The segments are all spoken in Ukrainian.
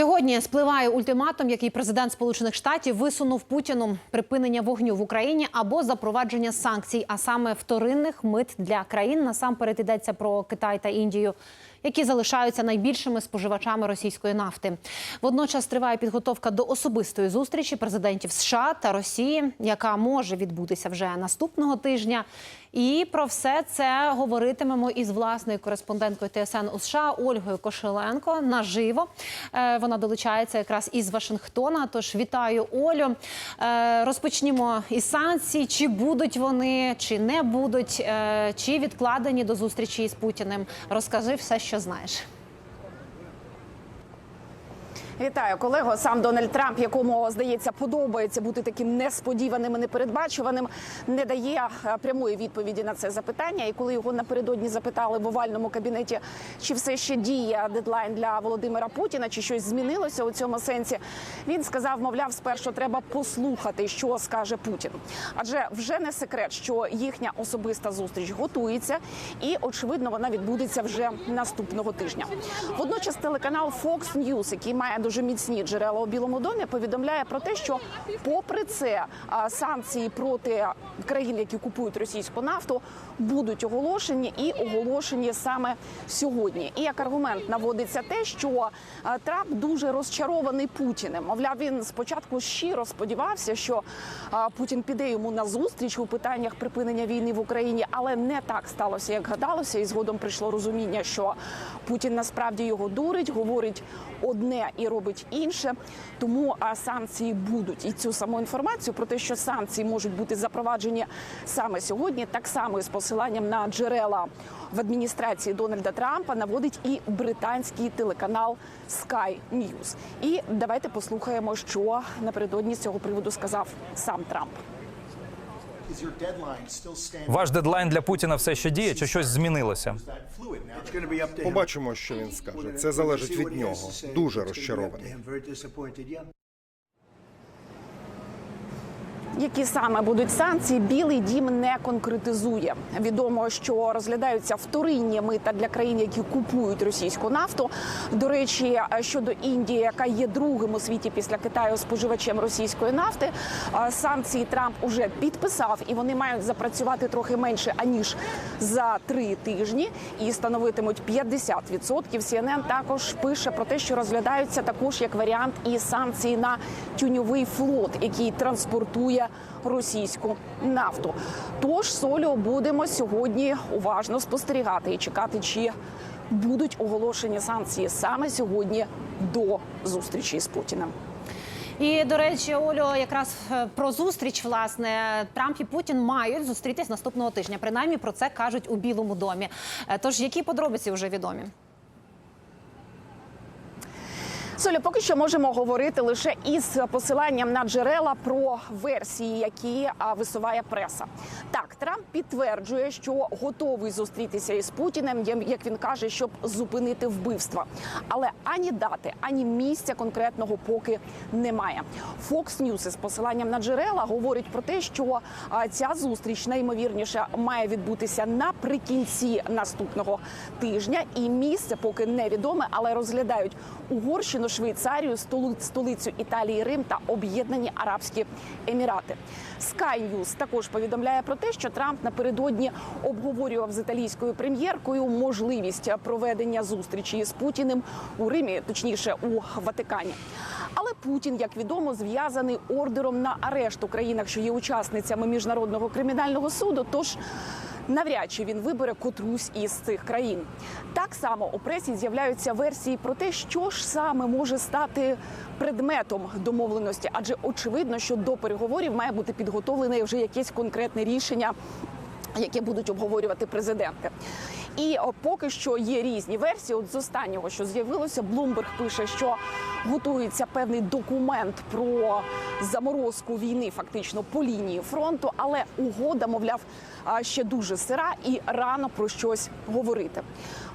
Сьогодні спливає ультиматум, який президент Сполучених Штатів висунув Путіну припинення вогню в Україні або запровадження санкцій, а саме вторинних мит для країн. Насамперед йдеться про Китай та Індію, які залишаються найбільшими споживачами російської нафти. Водночас триває підготовка до особистої зустрічі президентів США та Росії, яка може відбутися вже наступного тижня. І про все це говоритимемо із власною кореспонденткою ТСН у США Ольгою Кошеленко наживо. Е, Вона долучається якраз із Вашингтона. Тож вітаю Олю. Е, Розпочнімо із санкцій. Чи будуть вони, чи не будуть, е, чи відкладені до зустрічі із Путіним? Розкажи все, що знаєш. Вітаю, колего. Сам Дональд Трамп, якому здається, подобається бути таким несподіваним і непередбачуваним, не дає е, прямої відповіді на це запитання. І коли його напередодні запитали в овальному кабінеті, чи все ще діє дедлайн для Володимира Путіна, чи щось змінилося у цьому сенсі, він сказав, мовляв, спершу треба послухати, що скаже Путін. Адже вже не секрет, що їхня особиста зустріч готується, і очевидно, вона відбудеться вже наступного тижня. Водночас телеканал Fox News, який має дуже міцні джерела у Білому домі, повідомляє про те, що, попри це, санкції проти країн, які купують російську нафту, будуть оголошені і оголошені саме сьогодні. І як аргумент наводиться те, що Трамп дуже розчарований Путіним. Мовляв, він спочатку щиро сподівався, що Путін піде йому на зустріч у питаннях припинення війни в Україні, але не так сталося, як гадалося, і згодом прийшло розуміння, що Путін насправді його дурить, говорить одне і робить інше. Тому а, санкції будуть і цю саму інформацію про те, що санкції можуть бути запроваджені саме сьогодні, так само із посиланням на джерела в адміністрації Дональда Трампа наводить і британський телеканал Sky News. І давайте послухаємо, що напередодні з цього приводу сказав сам Трамп. Ваш дедлайн для Путіна все ще діє, чи щось змінилося? Побачимо, що він скаже. Це залежить від нього. Дуже розчарований. Які саме будуть санкції, білий дім не конкретизує. Відомо, що розглядаються вторинні мита для країн, які купують російську нафту. До речі, щодо Індії, яка є другим у світі після Китаю споживачем російської нафти, санкції Трамп уже підписав, і вони мають запрацювати трохи менше аніж за три тижні і становитимуть 50%. CNN також пише про те, що розглядаються також як варіант і санкції на тюньовий флот, який транспортує російську нафту. Тож солю будемо сьогодні уважно спостерігати і чекати, чи будуть оголошені санкції саме сьогодні до зустрічі з Путіним. І до речі, Олю, якраз е, про зустріч власне Трамп і Путін мають зустрітись наступного тижня. Принаймні про це кажуть у Білому домі. Е, Тож які подробиці вже відомі? Соля, поки що можемо говорити лише із посиланням на джерела про версії, які висуває преса. Так, Трамп підтверджує, що готовий зустрітися із Путіним, як- він каже, щоб зупинити вбивства. Але ані дати, ані місця конкретного поки немає. Fox News із посиланням на джерела говорить про те, що ця зустріч найімовірніше має відбутися наприкінці наступного тижня, і місце поки невідоме, але розглядають Угорщину, Швейцарію, столицю Італії, Рим та Об'єднані Арабські Емірати. Sky News також повідомляє про те, що Трамп напередодні обговорював з італійською прем'єркою можливість проведення зустрічі з Путіним у Римі, точніше у Ватикані. Але Путін, як відомо, зв'язаний ордером на арешт у країнах, що є учасницями міжнародного кримінального суду. Тож навряд чи він вибере котрусь із цих країн. Так само у пресі з'являються версії про те, що ж саме може стати предметом домовленості, адже очевидно, що до переговорів має бути підготовлене вже якесь конкретне рішення. Яке будуть обговорювати президенти, і поки що є різні версії. От з останнього, що з'явилося, Блумберг пише, що готується певний документ про заморозку війни, фактично по лінії фронту, але угода, мовляв, ще дуже сира і рано про щось говорити.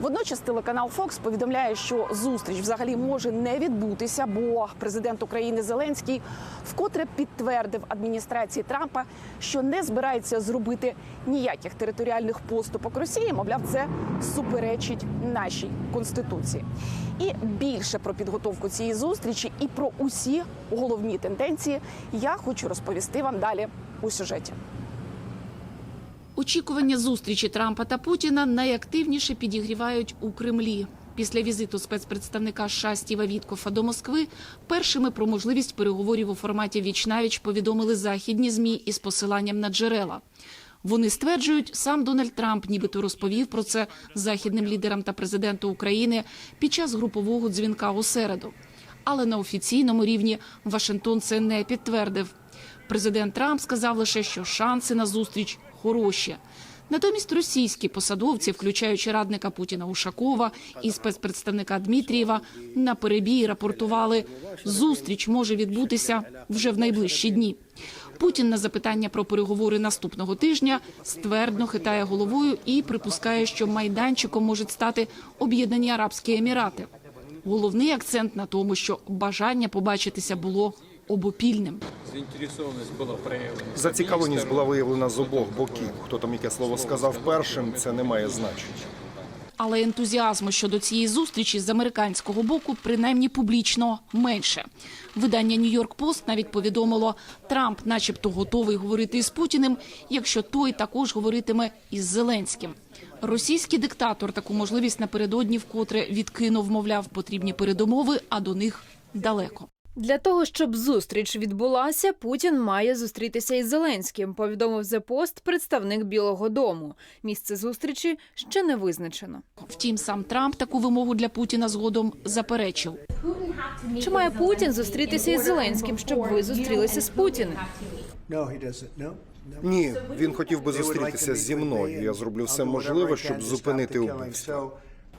Водночас телеканал Fox повідомляє, що зустріч взагалі може не відбутися, бо президент України Зеленський вкотре підтвердив адміністрації Трампа, що не збирається зробити ніяких територіальних поступок Росії. Мовляв, це суперечить нашій конституції. І більше про підготовку цієї зустрічі і про усі головні тенденції я хочу розповісти вам далі у сюжеті. Очікування зустрічі Трампа та Путіна найактивніше підігрівають у Кремлі. Після візиту спецпредставника США Стіва Віткофа до Москви першими про можливість переговорів у форматі віч-навіч повідомили західні змі із посиланням на джерела. Вони стверджують, сам Дональд Трамп нібито розповів про це західним лідерам та президенту України під час групового дзвінка у середу. Але на офіційному рівні Вашингтон це не підтвердив. Президент Трамп сказав лише, що шанси на зустріч хороші. Натомість російські посадовці, включаючи радника Путіна Ушакова і спецпредставника Дмитрієва, на перебій рапортували, зустріч може відбутися вже в найближчі дні. Путін на запитання про переговори наступного тижня ствердно хитає головою і припускає, що майданчиком можуть стати Об'єднані Арабські Емірати. Головний акцент на тому, що бажання побачитися було обопільним. Зацікавленість була виявлена з обох боків. Хто там яке слово сказав першим, це не має значення. Але ентузіазму щодо цієї зустрічі з американського боку, принаймні публічно, менше. Видання Нью-Йорк Пост навіть повідомило, Трамп, начебто, готовий говорити із Путіним, якщо той також говоритиме із Зеленським. Російський диктатор таку можливість напередодні вкотре відкинув, мовляв, потрібні передумови, а до них далеко. Для того щоб зустріч відбулася, Путін має зустрітися із Зеленським. Повідомив The Post представник Білого Дому. Місце зустрічі ще не визначено. Втім, сам Трамп таку вимогу для Путіна згодом заперечив. Чи має Путін зустрітися із Зеленським, щоб ви зустрілися з Путіним? Ні, він хотів би зустрітися зі мною. Я зроблю все можливе, щоб зупинити убивство.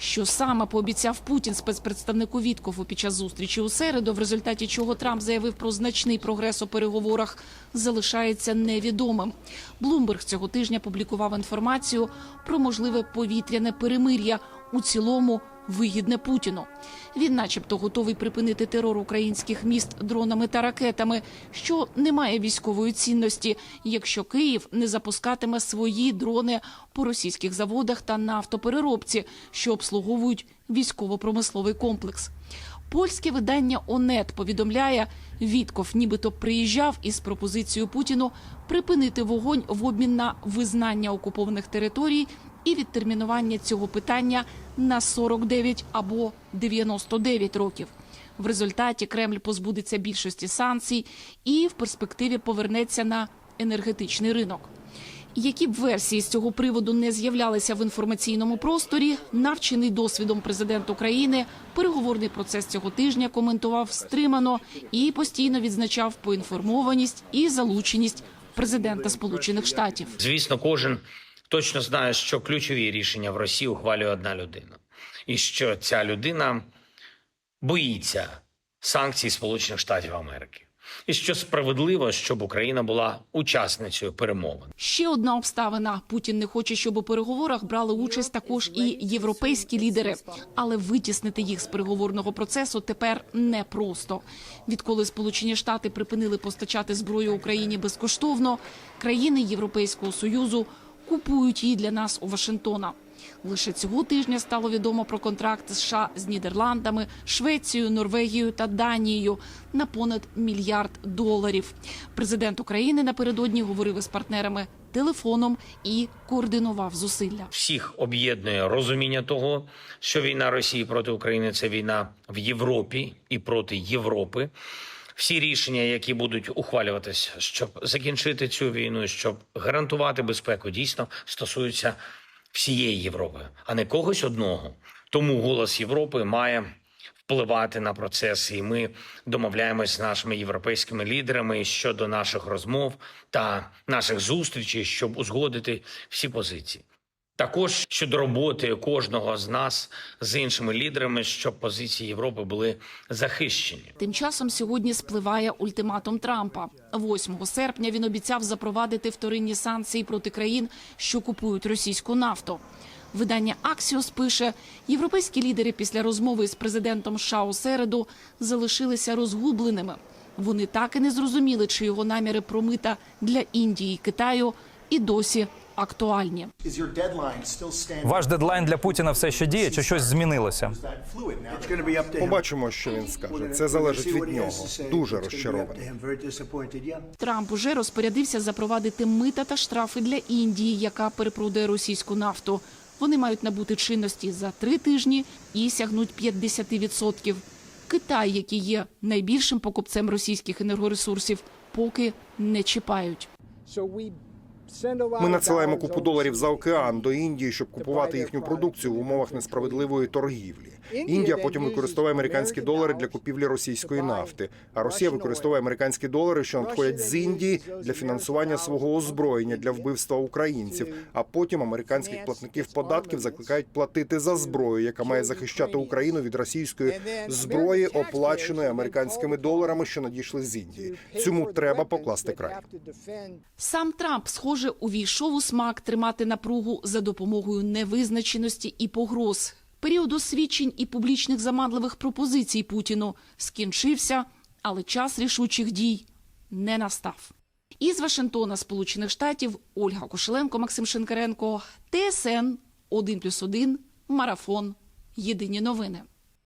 Що саме пообіцяв Путін спецпредставнику Віткову під час зустрічі у середу, в результаті чого Трамп заявив про значний прогрес у переговорах, залишається невідомим. Блумберг цього тижня публікував інформацію про можливе повітряне перемир'я у цілому. Вигідне Путіну. Він, начебто, готовий припинити терор українських міст дронами та ракетами, що не має військової цінності, якщо Київ не запускатиме свої дрони по російських заводах та нафтопереробці, що обслуговують військово-промисловий комплекс. Польське видання ОНЕТ повідомляє, Вітков нібито приїжджав із пропозицією Путіну припинити вогонь в обмін на визнання окупованих територій і відтермінування цього питання на 49 або 99 років. В результаті Кремль позбудеться більшості санкцій і в перспективі повернеться на енергетичний ринок. Які б версії з цього приводу не з'являлися в інформаційному просторі, навчений досвідом президент України, переговорний процес цього тижня коментував стримано і постійно відзначав поінформованість і залученість президента Сполучених Штатів. Звісно, кожен точно знає, що ключові рішення в Росії ухвалює одна людина, і що ця людина боїться санкцій Сполучених Штатів Америки, і що справедливо, щоб Україна була учасницею перемовин. Ще одна обставина: Путін не хоче, щоб у переговорах брали участь також і європейські лідери, але витіснити їх з переговорного процесу тепер непросто. Відколи Сполучені Штати припинили постачати зброю Україні безкоштовно, країни Європейського союзу купують її для нас у Вашингтона. Лише цього тижня стало відомо про контракти США з Нідерландами, Швецією, Норвегією та Данією на понад мільярд доларів. Президент України напередодні говорив із партнерами телефоном і координував зусилля. Всіх об'єднує розуміння того, що війна Росії проти України це війна в Європі і проти Європи. Всі рішення, які будуть ухвалюватись, щоб закінчити цю війну, щоб гарантувати безпеку, дійсно стосуються всієї Європи, а не когось одного. Тому голос Європи має впливати на процеси, і ми домовляємось з нашими європейськими лідерами щодо наших розмов та наших зустрічей, щоб узгодити всі позиції. Також щодо роботи кожного з нас з іншими лідерами, щоб позиції Європи були захищені. Тим часом сьогодні спливає ультиматум Трампа. 8 серпня він обіцяв запровадити вторинні санкції проти країн, що купують російську нафту. Видання Аксіос пише, європейські лідери після розмови з президентом США у середу залишилися розгубленими. Вони так і не зрозуміли, чи його наміри про мита для Індії і Китаю і досі актуальні. Ваш дедлайн для Путіна все ще діє, чи щось змінилося? Побачимо, що він скаже. Це залежить від нього. Дуже розчарований. Трамп уже розпорядився запровадити мита та штрафи для Індії, яка перепродає російську нафту. Вони мають набути чинності за три тижні і сягнуть 50%. Китай, який є найбільшим покупцем російських енергоресурсів, поки не чіпають. Ми надсилаємо купу доларів за океан до Індії, щоб купувати їхню продукцію в умовах несправедливої торгівлі. Індія потім використовує американські долари для купівлі російської нафти. А Росія використовує американські долари, що надходять з Індії для фінансування свого озброєння для вбивства українців. А потім американських платників податків закликають платити за зброю, яка має захищати Україну від російської зброї, оплаченої американськими доларами, що надійшли з Індії. Цьому треба покласти край. Сам Трамп, схоже, увійшов у смак тримати напругу за допомогою невизначеності і погроз. Період освідчень і публічних заманливих пропозицій Путіну скінчився, але час рішучих дій не настав. Із Вашингтона, Сполучених Штатів, Ольга Кошеленко, Максим Шинкаренко, ТСН 1+,1, Марафон. Єдині новини.